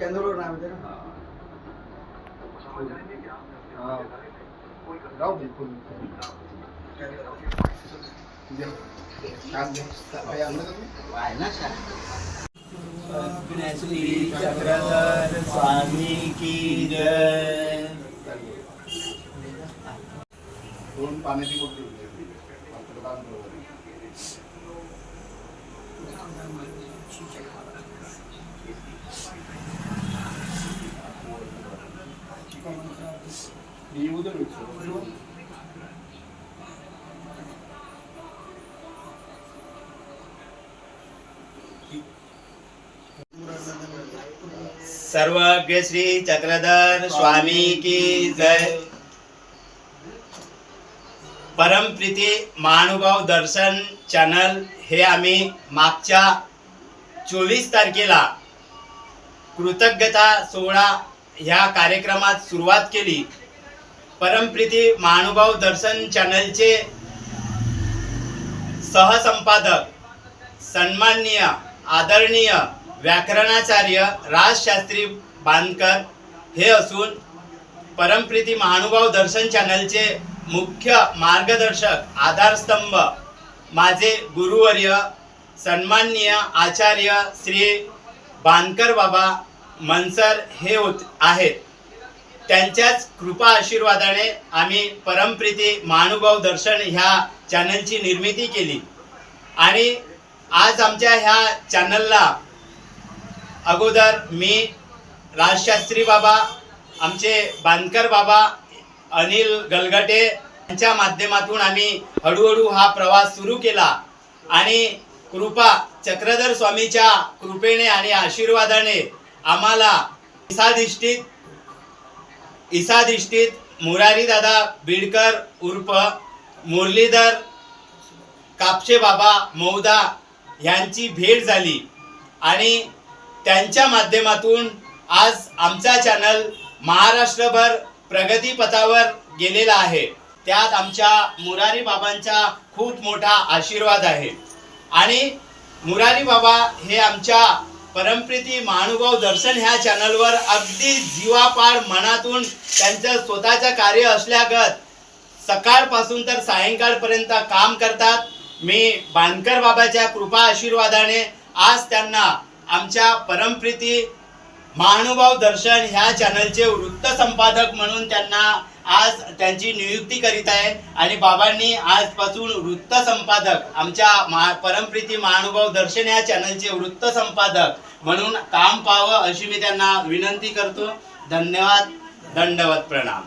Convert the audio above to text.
चंद्रवर नाव होतं ना हा. राहू दे फुल दे. काम दे. काही आणलं का तुम्ही? आहे ना शाळा. श्री चक्रधर स्वामी की जय दोन पाण्याची बोटली होती आपलं सर्वज्ञ श्री चक्रधर स्वामी की जय। परमप्रीती महानुभाव दर्शन चॅनल हे आम्ही मागच्या चोवीस तारखेला कृतज्ञता सोहळा ह्या कार्यक्रमात सुरुवात केली. परमप्रीती महानुभाव दर्शन चॅनलचे सहसंपादक सन्माननीय आदरणीय व्याकरणाचार्य राजशास्त्री बांदकर हे असून परमप्रीती महानुभाव दर्शन चॅनलचे मुख्य मार्गदर्शक आधारस्तंभ माझे गुरुवर्य सन्माननीय आचार्य श्री बांदकर बाबा मनसर हे होत आहेत. त्यांच्याच कृपा आशीर्वादाने आम्ही परमप्रीती महानुभाव दर्शन ह्या चॅनलची निर्मिती केली. आणि आज आमच्या ह्या चॅनलला अगोदर मी राजशास्त्री बाबा आमचे बांदकर बाबा अनिल गलगटे यांच्या माध्यमातून आम्ही हळूहळू हा प्रवास सुरू केला. आणि कृपा चक्रधर स्वामीच्या कृपेने आणि आशीर्वादाने आम्हाला ईसाधिष्ठित ईसाधिष्ठित मुरारी दादा बीडकर उर्फ मुरलीधर कापशे बाबा मौदा यांची भेट झाली. आणि त्यांच्या माध्यमातून आज आमचा चॅनल महाराष्ट्रभर प्रगतीपथावर गेलेला आहे. त्यात आमच्या मुरारी बाबांचा खूप मोठा आशीर्वाद आहे. आणि मुरारी बाबा हे आमच्या परमप्रीती महानुभाव दर्शन ह्या चॅनलवर अगदी जीवापाड मनातून त्यांचं स्वतःचं कार्य असल्यागत सकाळपासून तर सायंकाळपर्यंत काम करतात. मी बांधकर बाबाच्या कृपा आशीर्वादाने आज त्यांना आमच्या परमप्रीती महानुभाव दर्शन ह्या चॅनलचे वृत्त संपादक म्हणून त्यांना आज त्यांची नियुक्ती करीत आहे आणि बाबांनी आजपासून वृत्त संपादक आमच्या महा परमप्रीती महानुभाव दर्शन या चॅनलचे वृत्त संपादक म्हणून काम पाहावं अशी मी त्यांना विनंती करतो. धन्यवाद दंडवत प्रणाम.